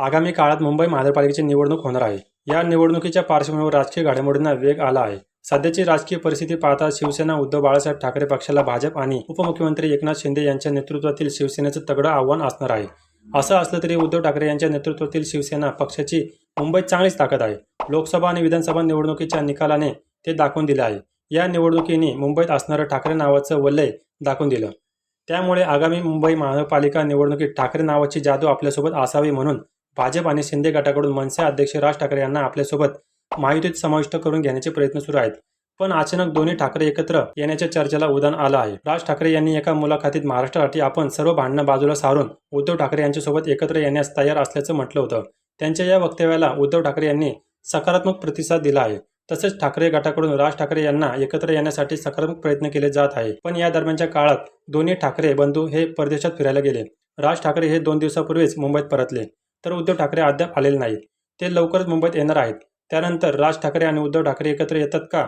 आगामी काळात मुंबई महानगरपालिकेची निवडणूक होणार आहे. या निवडणुकीच्या पार्श्वभूमीवर राजकीय घडामोडींना वेग आला आहे. सध्याची राजकीय परिस्थिती पाहता शिवसेना उद्धव बाळासाहेब ठाकरे पक्षाला भाजप आणि उपमुख्यमंत्री एकनाथ शिंदे यांच्या नेतृत्वातील शिवसेनेचं तगडं आव्हान असणार आहे. असं असलं तरी उद्धव ठाकरे यांच्या नेतृत्वातील शिवसेना पक्षाची मुंबईत चांगलीच ताकद आहे. लोकसभा आणि विधानसभा निवडणुकीच्या निकालाने ते दाखवून दिले आहे. या निवडणुकीने मुंबईत असणारं ठाकरे नावाचं वलय दाखवून दिलं. त्यामुळे आगामी मुंबई महानगरपालिका निवडणुकीत ठाकरे नावाची जादू आपल्यासोबत असावी म्हणून भाजप आणि शिंदे गटाकडून मनसे अध्यक्ष राज ठाकरे यांना आपल्यासोबत महायुतीत समाविष्ट करून घेण्याचे प्रयत्न सुरू आहेत. पण अचानक दोन्ही ठाकरे एकत्र येण्याच्या चर्चेला उदान आलं आहे. राज ठाकरे यांनी एका मुलाखतीत महाराष्ट्रासाठी आपण सर्व भांडणं बाजूला सारून उद्धव ठाकरे यांच्यासोबत एकत्र येण्यास तयार असल्याचं म्हटलं होतं. त्यांच्या या वक्तव्याला उद्धव ठाकरे यांनी सकारात्मक प्रतिसाद दिला आहे. तसेच ठाकरे गटाकडून राज ठाकरे यांना एकत्र येण्यासाठी सकारात्मक प्रयत्न केले जात आहे. पण या दरम्यानच्या काळात दोन्ही ठाकरे बंधू हे परदेशात फिरायला गेले. राज ठाकरे हे दोन दिवसापूर्वीच मुंबईत परतले. तर उद्धव ठाकरे अद्याप आलेले नाहीत. ते लवकरच मुंबईत येणार आहेत. त्यानंतर राज ठाकरे आणि उद्धव ठाकरे एकत्र येतात का?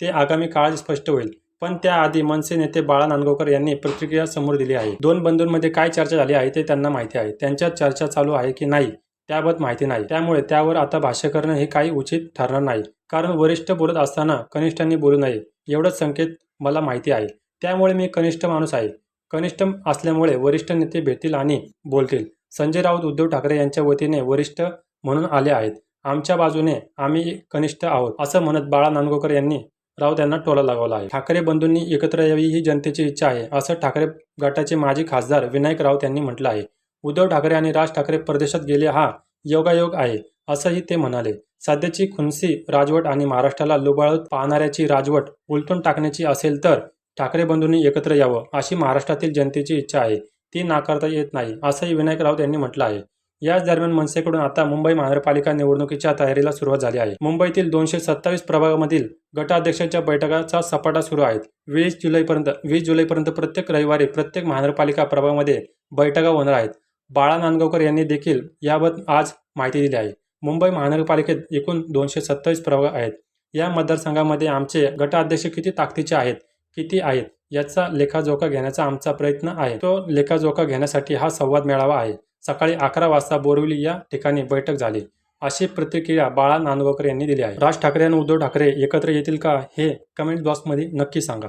ते आगामी काळात स्पष्ट होईल. पण त्याआधी मनसे नेते बाळा नांदगावकर यांनी प्रतिक्रिया समोर दिली आहे. दोन बंधूंमध्ये काय चर्चा झाली आहे ते त्यांना माहिती आहे. त्यांच्यात चर्चा चालू आहे की नाही त्याबाबत माहिती नाही. त्यामुळे त्यावर आता भाष्य करणं हे काही उचित ठरणार नाही. कारण वरिष्ठ बोलत असताना कनिष्ठांनी बोलू नये एवढंच संकेत मला माहिती आहे. त्यामुळे मी कनिष्ठ माणूस आहे. कनिष्ठ असल्यामुळे वरिष्ठ नेते भेटतील आणि बोलतील. संजय राऊत उद्धव ठाकरे यांच्या वतीने वरिष्ठ म्हणून आले आहेत. आमच्या बाजूने आम्ही कनिष्ठ आहोत असं म्हणत बाळा नांदगावकर यांनी राऊत यांना टोला लागवला आहे. ठाकरे बंधूंनी एकत्र यावी ही जनतेची इच्छा आहे असं ठाकरे गटाचे माजी खासदार विनायक राऊत यांनी म्हटलं आहे. उद्धव ठाकरे आणि राज ठाकरे परदेशात गेले हा योगायोग आहे असंही ते म्हणाले. सध्याची खुनसी राजवट आणि महाराष्ट्राला लुबाळत पाहणाऱ्याची राजवट उलटून टाकण्याची असेल तर ठाकरे बंधूंनी एकत्र यावं अशी महाराष्ट्रातील जनतेची इच्छा आहे. ती नाकारता येत नाही असंही विनायक राऊत यांनी म्हटलं आहे. याच दरम्यान मनसेकडून आता मुंबई महानगरपालिका निवडणुकीच्या तयारीला सुरुवात झाली आहे. मुंबईतील दोनशे सत्तावीस प्रभागामधील गटाध्यक्षांच्या बैठकाचा सपाटा सुरू आहेत. वीस जुलैपर्यंत वीस जुलैपर्यंत प्रत्येक रविवारी प्रत्येक महानगरपालिका प्रभागामध्ये बैठका होणार आहेत. बाळा नांदगावकर यांनी देखील याबाबत आज माहिती दिली आहे. मुंबई महानगरपालिकेत एकूण दोनशे सत्तावीस प्रभाग आहेत. या मतदारसंघामध्ये आमचे गटाध्यक्ष किती ताकदीचे आहेत किती आहेत याचा लेखाजोखा घेण्याचा आमचा प्रयत्न आहे. तो लेखाजोखा घेण्यासाठी हा संवाद मेळावा आहे. सकाळी अकरा वाजता बोरिवली या ठिकाणी बैठक झाली. अशी प्रतिक्रिया बाळा नांदवकर यांनी दिली आहे. राज ठाकरे आणि उद्धव ठाकरे एकत्र येतील का हे कमेंट बॉक्समध्ये नक्की सांगा.